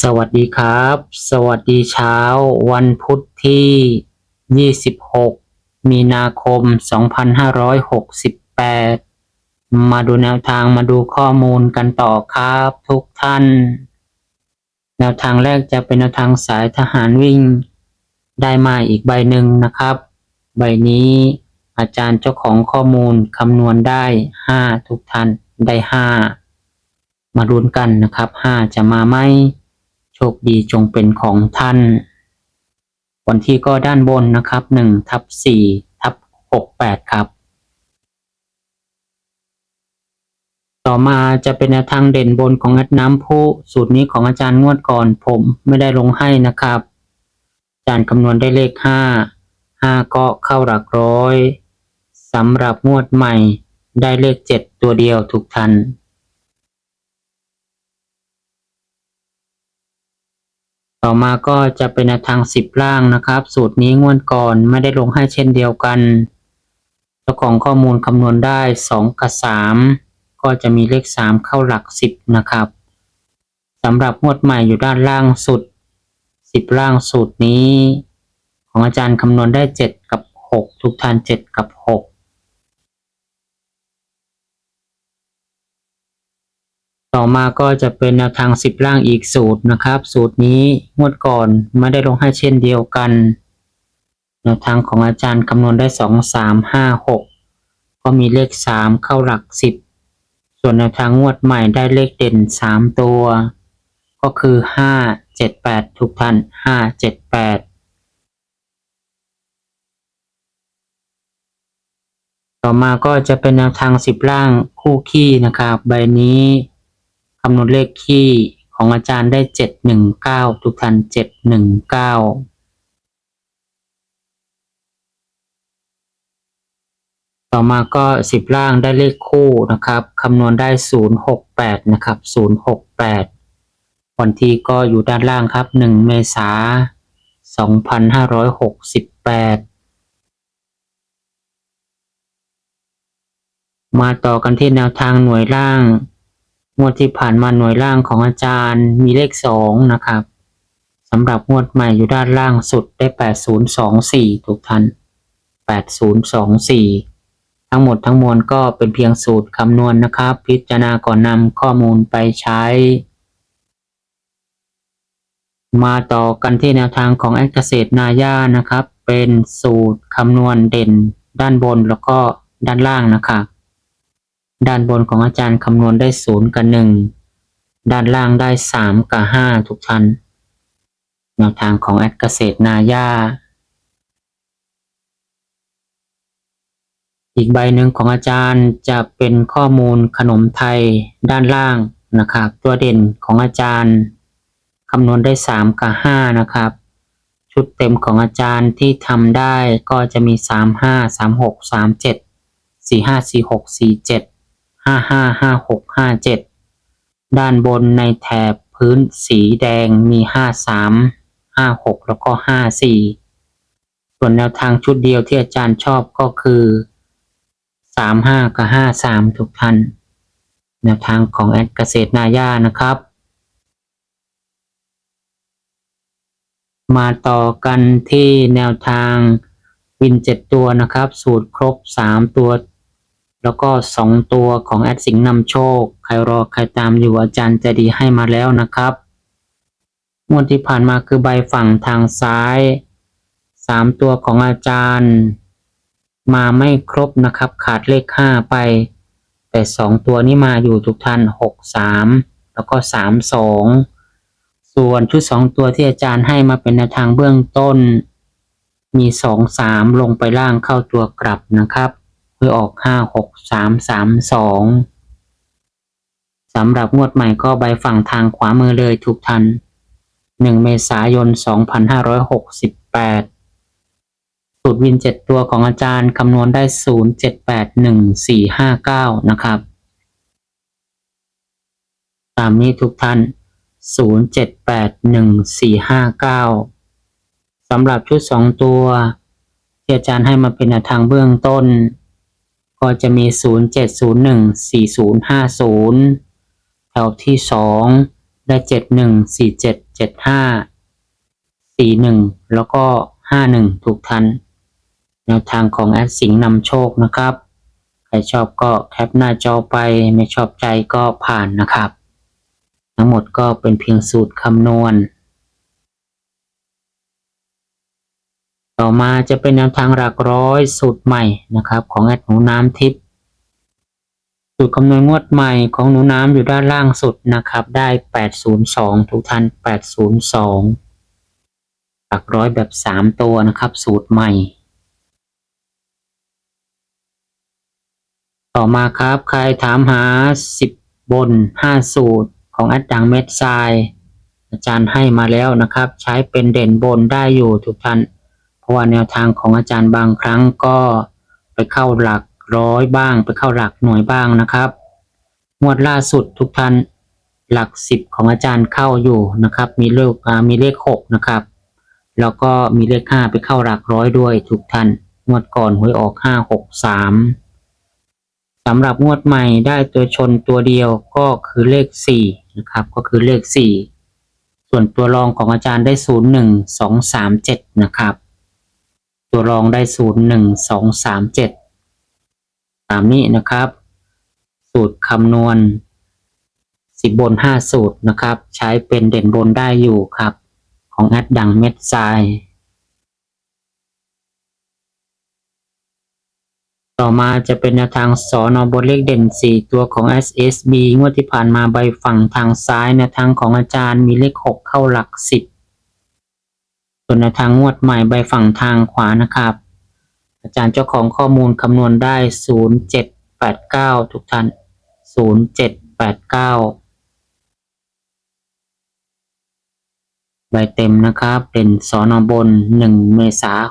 สวัสดีครับ สวัสดีเช้า วันพุธที่ 26 มีนาคม 2568 มาดูแนวทางมาดูข้อมูลกันต่อครับทุกท่าน แนวทางแรกจะเป็นแนวทางสายทหารวิ่ง ได้มาอีกใบหนึ่งนะครับ ใบนี้อาจารย์เจ้าของข้อมูลคำนวณได้ 5 ทุกท่านได้ 5 มาลุ้นกันนะครับ 5 จะมาไหม โชคดีจงเป็นของท่าน วันที่ก็ด้านบนนะครับ1ทับ4ทับ68 ครับ ต่อมาจะเป็นทางเด่นบนของอัดน้ำพุสูตรนี้ของอาจารย์งวดก่อนผมไม่ได้ลงให้นะครับ อาจารย์คำนวณได้เลข 5 5 ก็เข้าหลักร้อยสำหรับงวดใหม่ได้เลข 7 ตัวเดียวทุกท่าน ต่อมาก็จะเป็นทางสิบล่างนะครับ สูตรนี้งวดก่อนไม่ได้ลงให้เช่นเดียวกันเจ้าของข้อมูลคำนวณได้ 2 กับ 3 ก็จะมีเลข 3 เข้าหลัก 10 นะครับสำหรับงวดใหม่อยู่ด้านล่างสุด 10 ล่างสูตรนี้ ของอาจารย์คำนวณได้ 7 กับ 6 ทุกท่าน 7 กับ 6 ต่อมาก็จะเป็นแนวทางสิบล่างอีกสูตรนะครับ สูตรนี้งวดก่อนไม่ได้ลงให้เช่นเดียวกัน แนวทางของอาจารย์คำนวณได้สองสามห้าหกก็มีเลขสามเข้าหลักสิบส่วนแนวทางงวดใหม่ได้เลขเด่นสามตัว ก็คือห้าเจ็ดแปดทุกท่านห้าเจ็ดแปดต่อมาก็จะเป็นแนวทางสิบล่างคู่ขี้นะครับ ใบนี้ คำนวณเลขขี้ของอาจารย์ได้เจ็ดหนึ่งเก้าทุกท่านเจ็ดหนึ่งเก้าต่อมาก็สิบล่างได้เลขคู่นะครับคำนวณได้ศูนย์หกแปดนะครับศูนย์หกแปดวันที่ก็อยู่ด้านล่างครับหนึ่งเมษาสองพันห้าร้อยหกสิบแปดมาต่อกันที่แนวทางหน่วยล่าง งวดที่ผ่านมาหน่วยล่างของอาจารย์มีเลขสองนะครับสำหรับงวดใหม่อยู่ด้านล่างสุดได้แปดศูนย์สองสี่ทุกท่านแปดศูนย์สองสี่ทั้งหมดทั้งมวลก็เป็นเพียงสูตรคำนวณนะครับ พิจารณาก่อนนำข้อมูลไปใช้ มาต่อกันที่แนวทางของแอดเกษตรนาย่านะครับ เป็นสูตรคำนวณเด่นด้านบนแล้วก็ด้านล่างนะครับ ด้านบนของอาจารย์คำนวณได้ศูนย์กับหนึ่งด้านล่างได้สามกับห้าทุกท่านแนวทางของแอดเกษตรนาย่าอีกใบหนึ่งของอาจารย์จะเป็นข้อมูลขนมไทยด้านล่างนะครับ ตัวเด่นของอาจารย์คำนวณได้สามกับห้านะครับ ชุดเต็มของอาจารย์ที่ทำได้ก็จะมีสามห้าสามหกสามเจ็ดสี่ ห้าห้าห้าห้าหกห้าเจ็ดด้านบนในแถบพื้นสีแดงมีห้าสามห้าหกแล้วก็ห้าสี่ส่วนแนวทางชุดเดียวที่อาจารย์ชอบก็คือสามห้ากับห้าสามทุกท่าน แนวทางของแอดเกษตรนาย่านะครับ มาต่อกันที่แนวทางวินเจ็ดตัวนะครับ สูตรครบสามตัว แล้วก็สองตัวของแอดสิงห์นำโชค ใครรอใครตามอยู่อาจารย์จะดีให้มาแล้วนะครับ งวดที่ผ่านมาคือใบฝั่งทางซ้ายสามตัวของอาจารย์ มาไม่ครบนะครับ ขาดเลขห้าไป แต่สองตัวนี้มาอยู่ทุกท่านหกสามแล้วก็สามสองส่วนชุดสองตัวที่อาจารย์ให้มาเป็นแนวทางเบื้องต้น มีสองสามลงไปล่างเข้าตัวกลับนะครับ คือออกห้าหกสามสามสองสำหรับงวดใหม่ก็ใบฝั่งทางขวามือเลยทุกท่าน1 เมษายน 2568 สูตรวิน 7 ตัวของอาจารย์คำนวณได้ 07811459 นะครับ ตามนี้ทุกท่าน 07811459 สำหรับชุด 2 ตัว ที่อาจารย์ให้มาเป็นทางเบื้องต้น ก็จะมี 07014050แถวที่ 2 ได้ 714775 41 แล้วก็ 51 ถูกทัน แนวทางของแอดสิงห์นำโชคนะครับ ใครชอบก็แคปหน้าจอไป ไม่ชอบใจก็ผ่านนะครับ ทั้งหมดก็เป็นเพียงสูตรคำนวณ ต่อมาจะเป็นแนวทางหลักร้อยสูตรใหม่นะครับ ของแอดหนูน้ำทิพย์สูตรคำนวณงวดใหม่ของหนูน้ำอยู่ด้านล่างสุดนะครับ ได้ 802 ทุกท่าน 802 หลักร้อยแบบ 3 ตัวนะครับ สูตรใหม่ ต่อมาครับใครถามหา 10 บน 5 สูตรของแอดดังเม็ดทราย อาจารย์ให้มาแล้วนะครับ ใช้เป็นเด่นบนได้อยู่ทุกท่าน ราะว่าแนวทางของอาจารย์บางครั้งก็ไปเข้าหลักร้อยบ้าง ไปเข้าหลักหน่วยบ้างนะครับงวดล่าสุดทุกท่านหลักสิบของอาจารย์เข้าอยู่นะครับ มีเลขมีเลขหกนะครับ แล้วก็มีเลขห้าไปเข้าหลักร้อยด้วยทุกท่านงวดก่อนหวยออกห้าหกสามสำหรับงวดใหม่ได้ตัวชนตัวเดียวก็คือเลขสี่นะครับ ก็คือเลขสี่ส่วนตัวรองของอาจารย์ได้ศูนย์หนึ่งสองสามเจ็ดนะครับ ตัวรองได้ศูนย์หนึ่งสองสามเจ็ดตามนี้นะครับ สูตรคำนวณสิบบนห้าสูตรนะครับ ใช้เป็นเด่นบนได้อยู่ครับ ของแอดดังเม็ดทรายต่อมาจะเป็นแนวทางสอนอบนเลขเด่น 4 ตัวของ SSB งวดที่ผ่านมาใบฝั่งทางซ้ายแนวทางของอาจารย์มีเลข 6 เข้าหลัก 10 ส่วนแนวทางงวดใหม่ใบฝั่งทางขวานะครับ อาจารย์เจ้าของข้อมูลคำนวณได้ 0789 ทุกท่าน 0789 ใบเต็มนะครับเป็นสอนอบน 1 เมษา68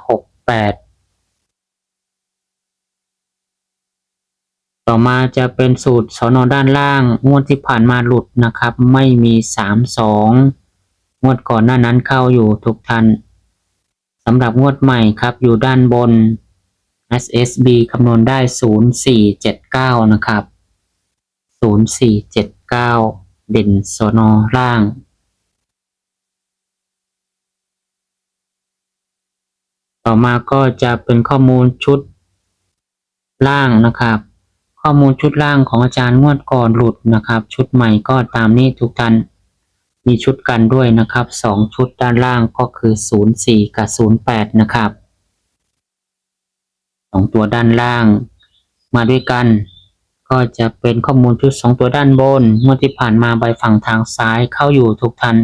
ต่อมาจะเป็นสูตรสอนอด้านล่าง งวดที่ผ่านมาหลุดนะครับ ไม่มีสามสองงวดก่อนหน้านั้นเข้าอยู่ทุกท่าน สำหรับงวดใหม่ครับอยู่ด้านบน SSB คำนวณได้ 0479 นะครับ 0479 เด่นสอนอล่าง ต่อมาก็จะเป็นข้อมูลชุดล่างนะครับ ข้อมูลชุดล่างของอาจารย์งวดก่อนหลุดนะครับ ชุดใหม่ก็ตามนี้ทุกท่าน มีชุดกันด้วยนะครับสองชุดด้านล่างก็คือ 04 กับ 08 นะครับสองตัวด้านล่าง มาด้วยกัน ก็จะเป็นข้อมูลชุดสองตัวด้านบนงวดที่ผ่านมาใบฝั่งทางซ้ายเข้าอยู่ทุกท่าน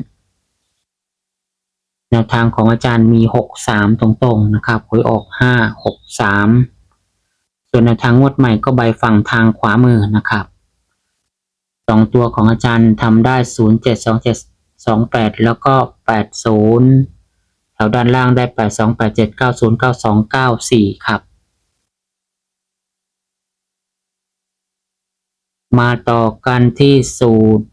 แนวทางของอาจารย์มี 63 ตรงๆ นะครับหวยออก 5 6 3 ส่วนแนวทางงวดใหม่ก็ใบฝั่งทางขวามือนะครับสองตัวของอาจารย์ทำได้ 0 7 2 7 2 8 แล้วก็ 80 แถวด้านล่างได้ 8 2 8 7 9 0 9 2 9 4 ครับ มาต่อกันที่สูตร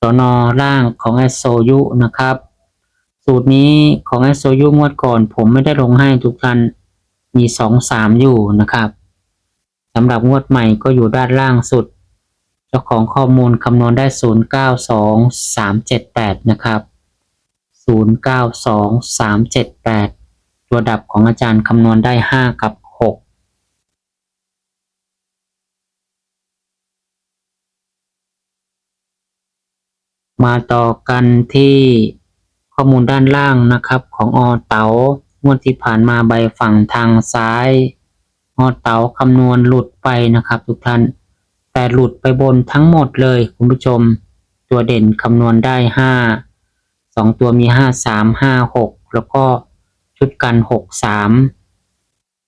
สนอล่างของ s อ u นะครับ สูตรนี้ของ s อ u งวดก่อน ผมไม่ได้ลงให้ทุกท่านมีสองสามอยู่นะครับสำหรับงวดใหม่ก็อยู่ด้านล่างสุด เจ้าของข้อมูลคำนวณได้ 092378 นะครับ 092378 ตัวดับของอาจารย์คำนวณได้ 5 กับ 6มาต่อกันที่ข้อมูลด้านล่างนะครับของอเต๋างวดที่ผ่านมาใบฝั่งทางซ้าย อเต๋าคำนวณหลุดไปนะครับทุกท่าน แต่หลุดไปบนทั้งหมดเลยคุณผู้ชม ตัวเด่นคำนวณได้ห้าสองตัวมีห้าสามห้าหกแล้วก็ชุดกันหกสาม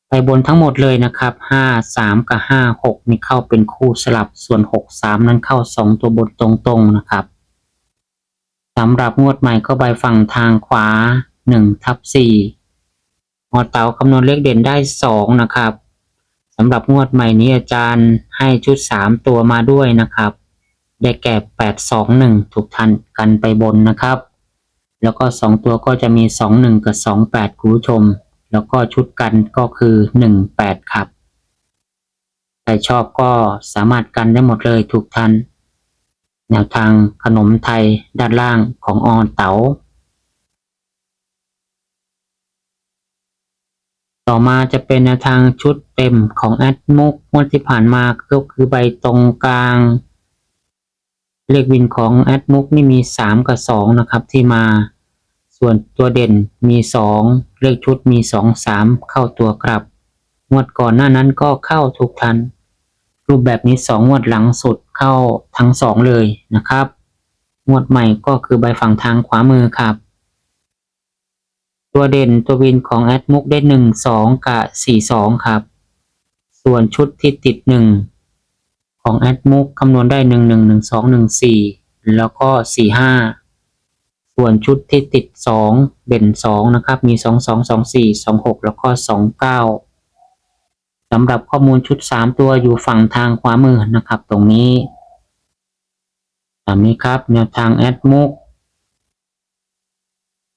ไปบนทั้งหมดเลยนะครับห้าสามกับห้าหกนี่เข้าเป็นคู่สลับส่วนหกสามนั้นเข้าสองตัวบนตรงๆนะครับสำหรับงวดใหม่ก็ใบฝั่งทางขวาหนึ่งทับสี่หอเต๋าคำนวณเลขเด่นได้สองนะครับ สำหรับงวดใหม่นี้อาจารย์ให้ชุดสามตัวมาด้วยนะครับ ได้แก่แปดสองหนึ่งถูกทันกันไปบนนะครับ แล้วก็สองตัวก็จะมีสองหนึ่งกับสองแปดคุณผู้ชม แล้วก็ชุดกันก็คือหนึ่งแปดครับใครชอบก็สามารถกันได้หมดเลยทุกท่านแนวทางขนมไทยด้านล่างของออนเต๋า ต่อมาจะเป็นแนวทางชุดเต็มของแอดมุกงวดที่ผ่านมาก็คือใบตรงกลาง เลขวินของแอดมุกนี่มี 3 กับ 2 นะครับที่มา ส่วนตัวเด่นมี 2 เลขชุดมี 2 3 เข้าตัวกลับ งวดก่อนหน้านั้นก็เข้าทุกทัน รูปแบบนี้ 2 งวดหลังสุดเข้าทั้ง 2 เลยนะครับ งวดใหม่ก็คือใบฝั่งทางขวามือครับ ตัวเด่นตัววินของแอดมุกได้1 2กับ4 2ครับ ส่วนชุดที่ติด1ของแอดมุกคำนวณได้หนึ่งหนึ่งหนึ่งสองหนึ่งสี่แล้วก็สี่ห้าส่วนชุดที่ติดสองเด่นสองนะครับ มีสองสองสองสี่สองหกแล้วก็สองเก้าสำหรับข้อมูลชุดสามตัวอยู่ฝั่งทางขวามือนะครับ ตรงนี้ตามนี้ครับแนวทางแอดมุก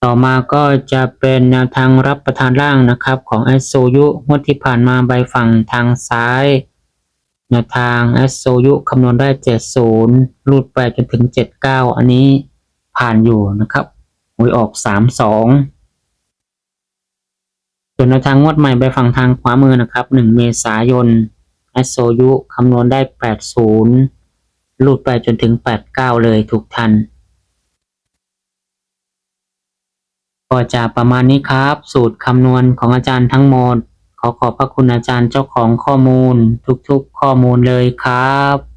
ต่อมาก็จะเป็นแนวทางรับประทานล่างนะครับของแอดโซยุงวดที่ผ่านมาใบฝั่งทางซ้าย แนวทางแอสโซยุคำนวณได้ 70รูดไปจนถึง 79 อันนี้ผ่านอยู่นะครับหวยออก 32ส่วนแนวทางงวดใหม่ไปฝั่งทางขวามือนะครับ 1 เมษายนแอสโซยุคำนวณได้ 80รูดไปจนถึง 89 เลยถูกทัน ก็จะประมาณนี้ครับ สูตรคำนวณของอาจารย์ทั้งหมด ขอขอบพระคุณอาจารย์เจ้าของข้อมูล ทุกๆ ข้อมูลเลยครับ